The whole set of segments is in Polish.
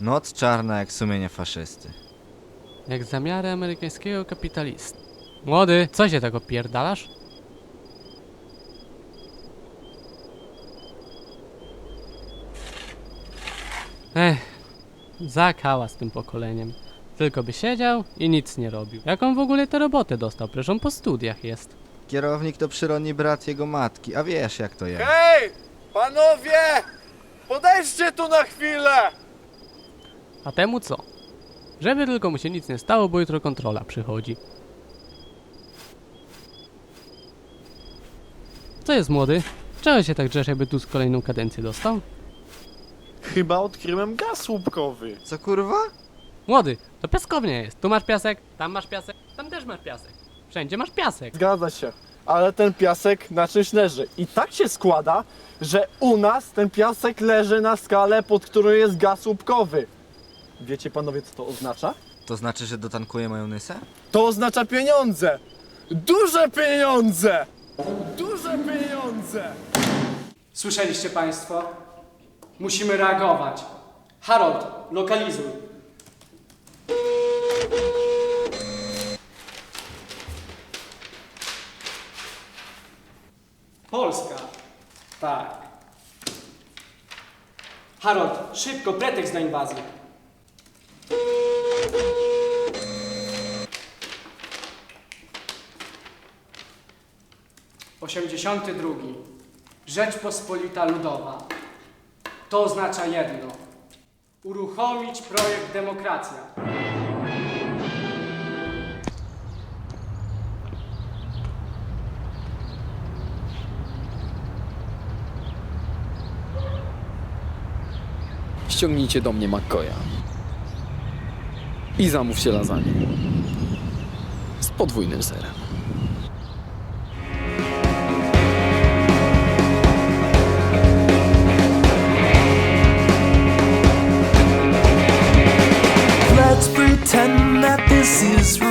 Noc czarna jak sumienie faszysty. Jak zamiary amerykańskiego kapitalisty. Młody, co się tak opierdalasz? Ech, zakała z tym pokoleniem. Tylko by siedział i nic nie robił. Jak on w ogóle tę robotę dostał? Przecież on po studiach jest. Kierownik to przyrodni brat jego matki, a wiesz jak to jest. Hej! Panowie! Podejdźcie tu na chwilę! A temu co? Żeby tylko mu się nic nie stało, bo jutro kontrola przychodzi. Co jest młody? Czego się tak drzesz, jakby tu z kolejną kadencję dostał? Chyba odkryłem gaz łupkowy. Co kurwa? Młody, to piaskownia jest. Tu masz piasek, tam masz piasek, tam też masz piasek. Wszędzie masz piasek. Zgadza się. Ale ten piasek na czymś leży. I tak się składa, że u nas ten piasek leży na skale, pod którą jest gaz łupkowy. Wiecie panowie, co to oznacza? To znaczy, że dotankuje majonezę? To oznacza pieniądze! Duże pieniądze! Duże pieniądze! Słyszeliście Państwo? Musimy reagować. Harold, lokalizuj. Polska. Tak. Harold, szybko, pretekst na inwazję. Osiemdziesiąty drugi. Rzeczpospolita Ludowa. To oznacza jedno. Uruchomić projekt Demokracja. ściągnijcie do mnie McCoya. I zamówcie lasagne. Z podwójnym serem. Let's pretend that this is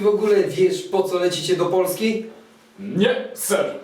ty w ogóle wiesz, po co lecicie do Polski? Nie, sir!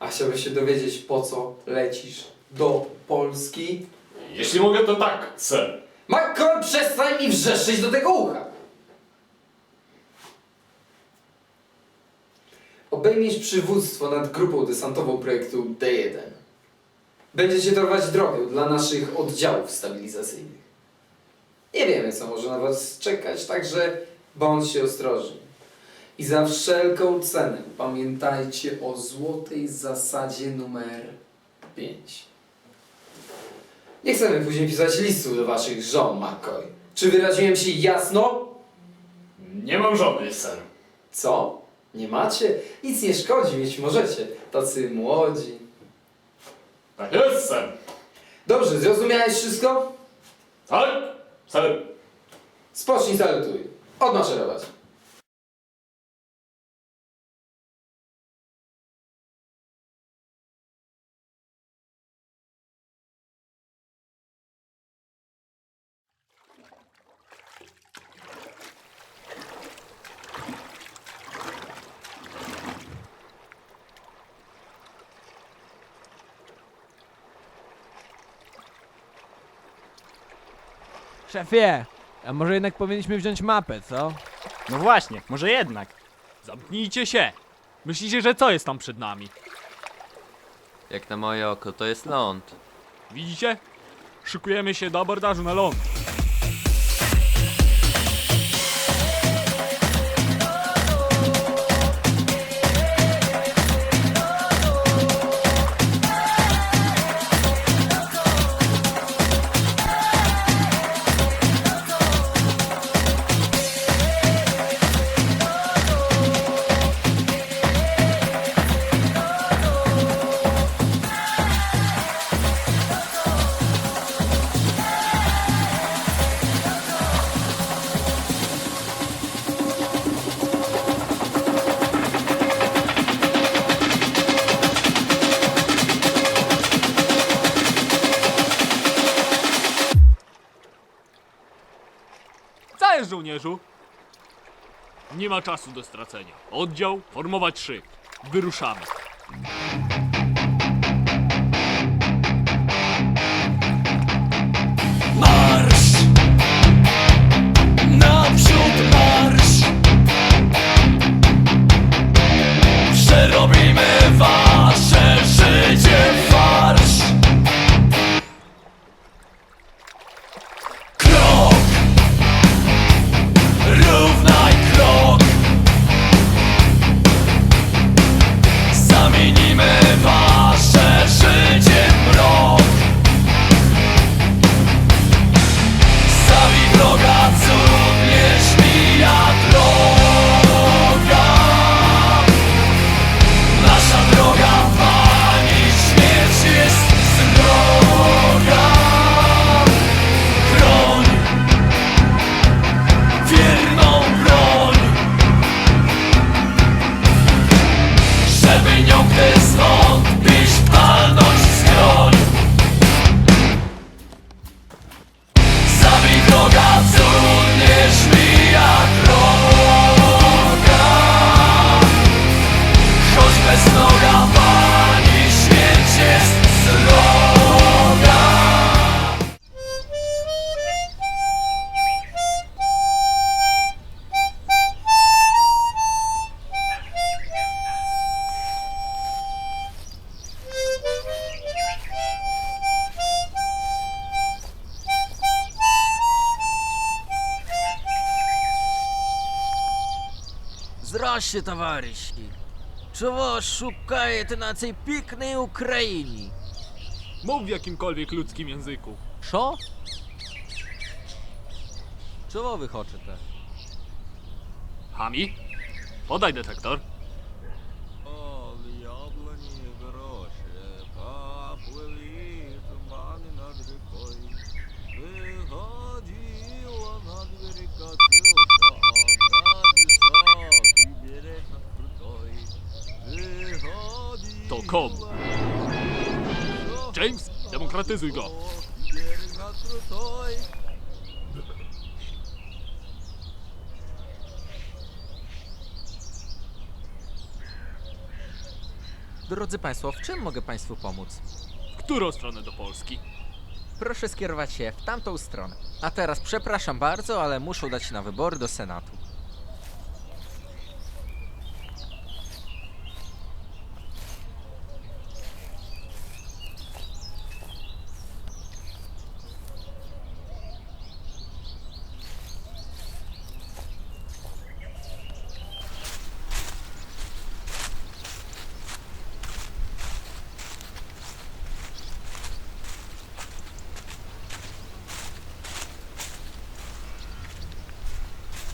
A chciałbyś się dowiedzieć, po co lecisz do Polski? Jeśli mogę, to tak, sir. McCoy, przestań mi wrzeszczeć do tego ucha! Obejmiesz przywództwo nad grupą desantową projektu D1. Będziecie torować drogę dla naszych oddziałów stabilizacyjnych. Nie wiemy, co może na was czekać, także bądźcie ostrożni. I za wszelką cenę pamiętajcie o złotej zasadzie numer 5. Nie chcemy później pisać listów do waszych żon, McCoy. Czy wyraziłem się jasno? Nie mam żony, sir. Co? Nie macie? Nic nie szkodzi, mieć możecie. Tacy młodzi. Tak jest, sir. Dobrze, zrozumiałeś wszystko? Tak, sir. Spocznij, salutuj. Odmaszerować. Szefie, a może jednak powinniśmy wziąć mapę, co? No właśnie, może jednak. Zamknijcie się! Myślicie, że co jest tam przed nami? Jak na moje oko, to jest ląd. Widzicie? Szykujemy się do abordażu na ląd. Jest, żołnierzu! Nie ma czasu do stracenia. Oddział, formować szyk. Wyruszamy. Marsz! Naprzód marsz! Przerobimy wasze życie Здрасте, товариші. Чого шукаєте на цій пікній Україні? Mów w jakimkolwiek ludzkim języku. Що? Чого ви хочете? Hami? Podaj detektor. Kom. James, demokratyzuj go. Drodzy Państwo, w czym mogę Państwu pomóc? W którą stronę do Polski? Proszę skierować się w tamtą stronę. A teraz przepraszam bardzo, ale muszę udać się na wybory do Senatu.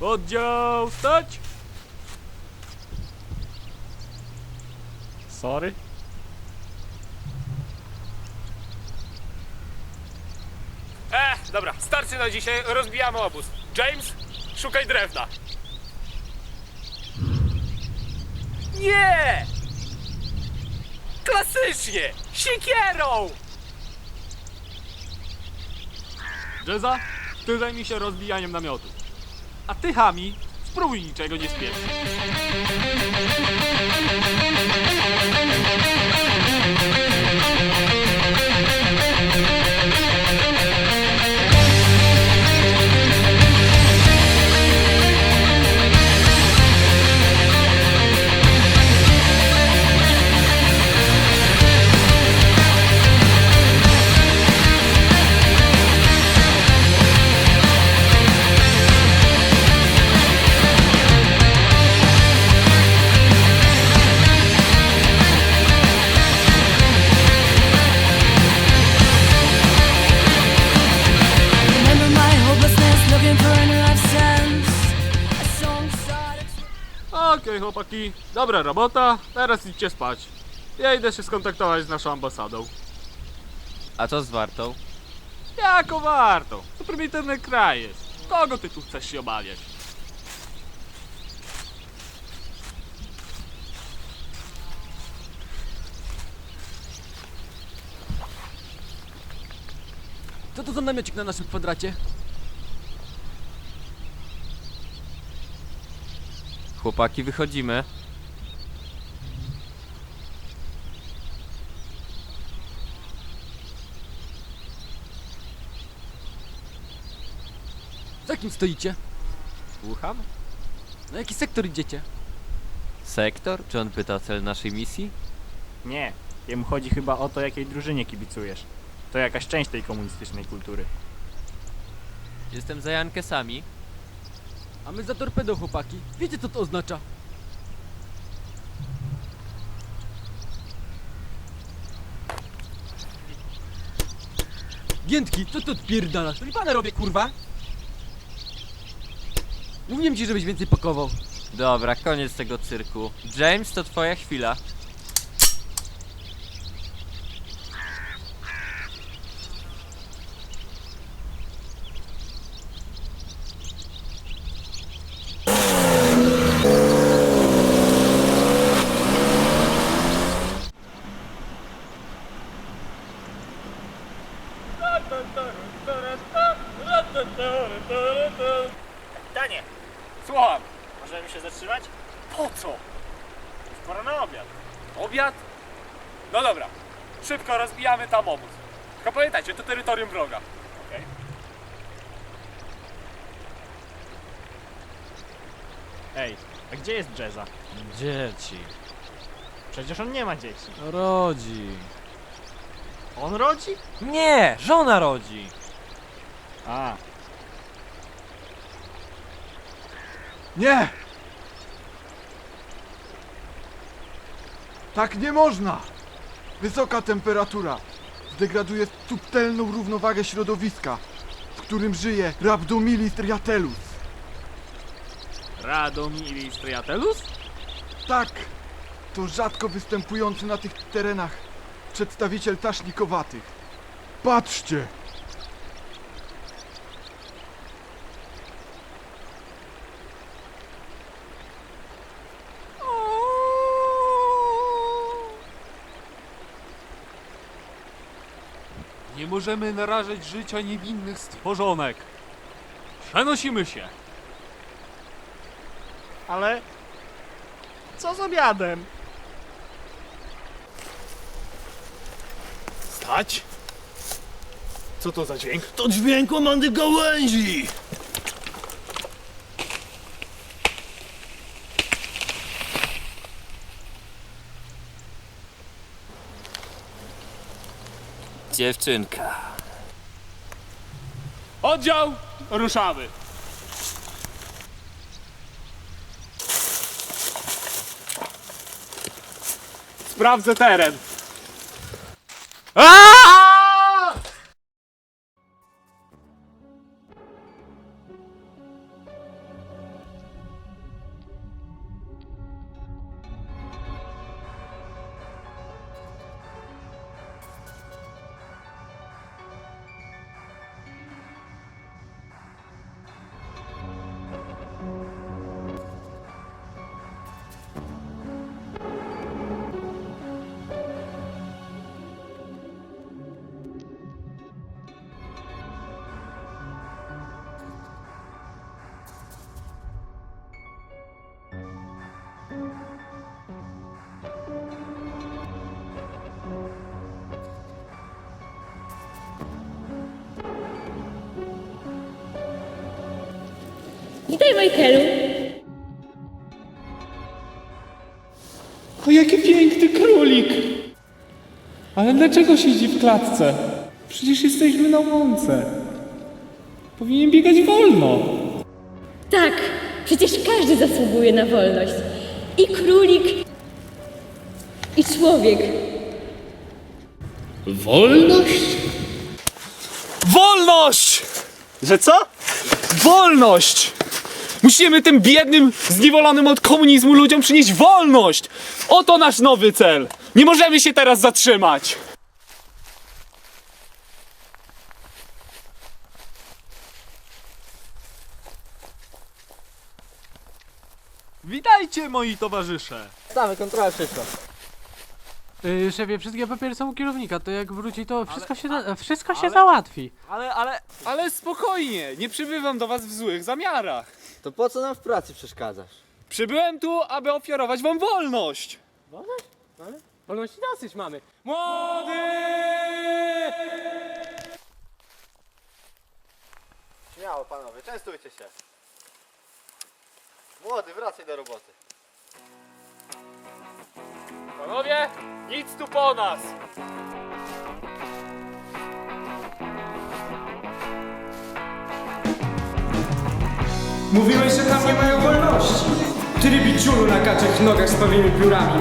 Oddział, stać! Sorry. E, dobra, starczy na dzisiaj, rozbijamy obóz. James, szukaj drewna. Nie! Klasycznie! Siekierą! Jeza, ty zajmij się rozbijaniem namiotu. A ty, Hami, spróbuj niczego nie spieszyć. Chłopaki, dobra robota, teraz idźcie spać. Ja idę się skontaktować z naszą ambasadą. A co z wartą? Jako warto? To prymitywny kraj jest. Kogo ty tu chcesz się obawiać? Co to za namiocik na naszym kwadracie? Chłopaki, wychodzimy. Z jakim stoicie? Słucham? Na jaki sektor idziecie? Sektor? Czy on pyta o cel naszej misji? Nie, jemu chodzi chyba o to, jakiej drużynie kibicujesz. To jakaś część tej komunistycznej kultury. Jestem za Jankesami. A my za torpedą, chłopaki. Wiecie co to oznacza? Giętki, co ty odpierdalasz? Ripanę robię, kurwa! Mówiłem ci, żebyś więcej pakował. Dobra, koniec tego cyrku. James, to twoja chwila. Danie, słucham. Możemy się zatrzymać? Po co? Już pora na obiad. Obiad? No dobra. Szybko rozbijamy tam obóz. Tylko pamiętajcie, to terytorium wroga. Okej? Ej, a gdzie jest Jezza? Dzieci. Przecież on nie ma dzieci. Rodzi. On rodzi? Nie, żona rodzi. A, Nie! Tak nie można! Wysoka temperatura zdegraduje subtelną równowagę środowiska, w którym żyje Rhabdomylis triatellus. Radomilis Triatelus? Tak, to rzadko występujący na tych terenach przedstawiciel tasznikowatych. Patrzcie! Nie możemy narażać życia niewinnych stworzonek. Przenosimy się. Ale... Co z obiadem? Stać! Co to za dźwięk? To dźwięk komandy gałęzi! Dziewczynka. Oddział, ruszamy. Sprawdzę teren. Witaj, Michaelu. O, jaki piękny królik! Ale dlaczego siedzi w klatce? Przecież jesteśmy na łące. Powinien biegać wolno. Tak, przecież każdy zasługuje na wolność. I królik, i człowiek. Wolność? Wolność! Że co? Wolność! Musimy tym biednym, zniewolonym od komunizmu ludziom przynieść wolność! Oto nasz nowy cel! Nie możemy się teraz zatrzymać! Witajcie moi towarzysze! Stamy, kontrola wszystko. Yy, szefie, wszystkie papiery są u kierownika, to jak wróci, to wszystko się, za, wszystko się ale- załatwi. Ale, ale... Ale spokojnie, nie przybywam do was w złych zamiarach. To po co nam w pracy przeszkadzasz? Przybyłem tu, aby ofiarować wam wolność! Wolności dosyć mamy. Młody! Śmiało panowie, częstujcie się. Młody, wracaj do roboty. Panowie, nic tu po nas! Mówiłeś, że tam nie mają wolności. Ty rybiciulu na kaczych nogach z pawiemi piórami.